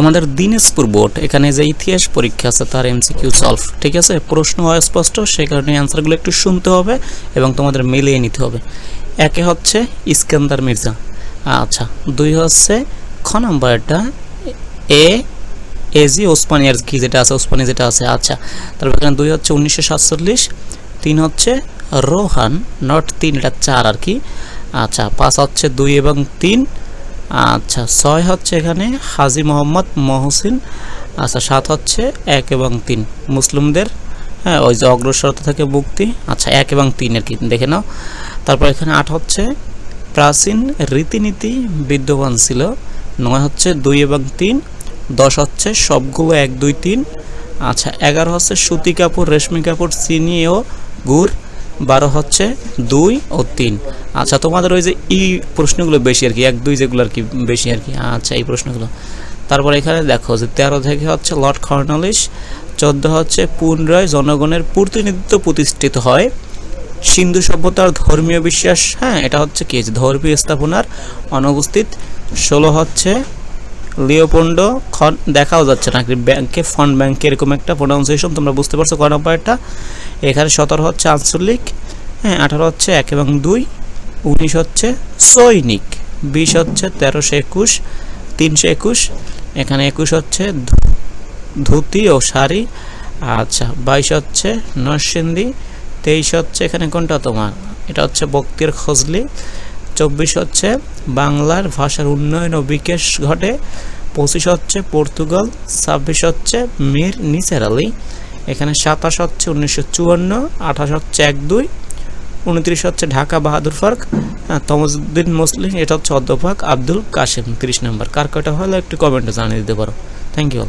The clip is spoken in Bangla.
তোমাদের দিনাজপুর বোর্ড, এখানে যে ইতিহাস পরীক্ষা আছে তার এমসিকিউ সলভ ঠিক আছে? প্রশ্ন হয় স্পষ্ট সেই কারণে অ্যান্সারগুলো একটু শুনতে হবে এবং তোমাদের মিলিয়ে নিতে হবে। একে হচ্ছে ইস্কান্দার মির্জা। আচ্ছা দুই হচ্ছে খ নাম্বারটা এ এজি ওসমানি আর কি যেটা আছে, ওসমানি যেটা আছে আচ্ছা। তারপর এখানে দুই হচ্ছে উনিশশো সাতচল্লিশ, তিন হচ্ছে রোহান, নট তিন, এটা চার আর কি। আচ্ছা পাঁচ হচ্ছে দুই এবং তিন আচ্ছা ছয় হচ্ছে এখানে হাজি মোহাম্মদ মহসিন আচ্ছা সাত হচ্ছে এক এবং তিন। মুসলিমদের হ্যাঁ ওই যে অগ্রসরতা থেকে মুক্তি আচ্ছা এক এবং তিন আর কি, দেখে নাও। তারপর এখানে আট হচ্ছে প্রাচীন রীতিনীতি বিদ্যমান ছিল, নয় হচ্ছে দুই এবং তিন, দশ হচ্ছে সবগুলো এক, দুই, তিন আচ্ছা এগারো হচ্ছে সুতি কাপড়, রেশমি কাপড়, চিনি ও গুড়, বারো হচ্ছে দুই ও তিন। আচ্ছা তোমাদের ওই যে ই প্রশ্নগুলো বেশি আর কি, এক, দুই যেগুলো আর কি বেশি আর কি। আচ্ছা এই প্রশ্নগুলো। তারপর এখানে দেখো যে তেরো থেকে হচ্ছে লর্ড কর্নালিস, চোদ্দ হচ্ছে পুনরায় জনগণের প্রতিনিধিত্ব প্রতিষ্ঠিত হয়। সিন্ধু সভ্যতার ধর্মীয় বিশ্বাস হ্যাঁ এটা হচ্ছে কি? ধর্মীয় স্থাপনার অনুপস্থিত। ষোলো হচ্ছে লিওপন্ড খন, দেখাও যাচ্ছে না ব্যাংকে, ফন্ড ব্যাংকে এরকম একটা প্রোনাউন্সিয়েশন তোমরা বুঝতে পারছ কয় নাম্বারটা? এখানে সতেরো হচ্ছে আঞ্চলিক হ্যাঁ আঠারো হচ্ছে এক এবং দুই। উনিশ হচ্ছে সৈনিক, বিশ হচ্ছে তেরোশো একুশ, তিনশো একুশ, এখানে একুশ হচ্ছে ধুতি ও শাড়ি আচ্ছা বাইশ হচ্ছে নরসিংদী, তেইশ হচ্ছে এখানে কোনটা তোমার? এটা হচ্ছে বক্তির খজলি, চব্বিশ হচ্ছে বাংলার ভাষার উন্নয়ন ও বিকাশ ঘটে, পঁচিশ হচ্ছে পর্তুগাল, ছাব্বিশ হচ্ছে মীর নিসার আলী, এখানে সাতাশ হচ্ছে উনিশশো চুয়ান্ন, আঠাশ হচ্ছে এক দুই উনত্রিশ হচ্ছে ঢাকা বাহাদুর পার্ক তমজুদ্দিন মুসলিম, এটা হচ্ছে অধ্যাপক আব্দুল কাশেম, ত্রিশ নম্বর। কার কটা হলে একটু কমেন্টে জানিয়ে দিতে পারো। Thank you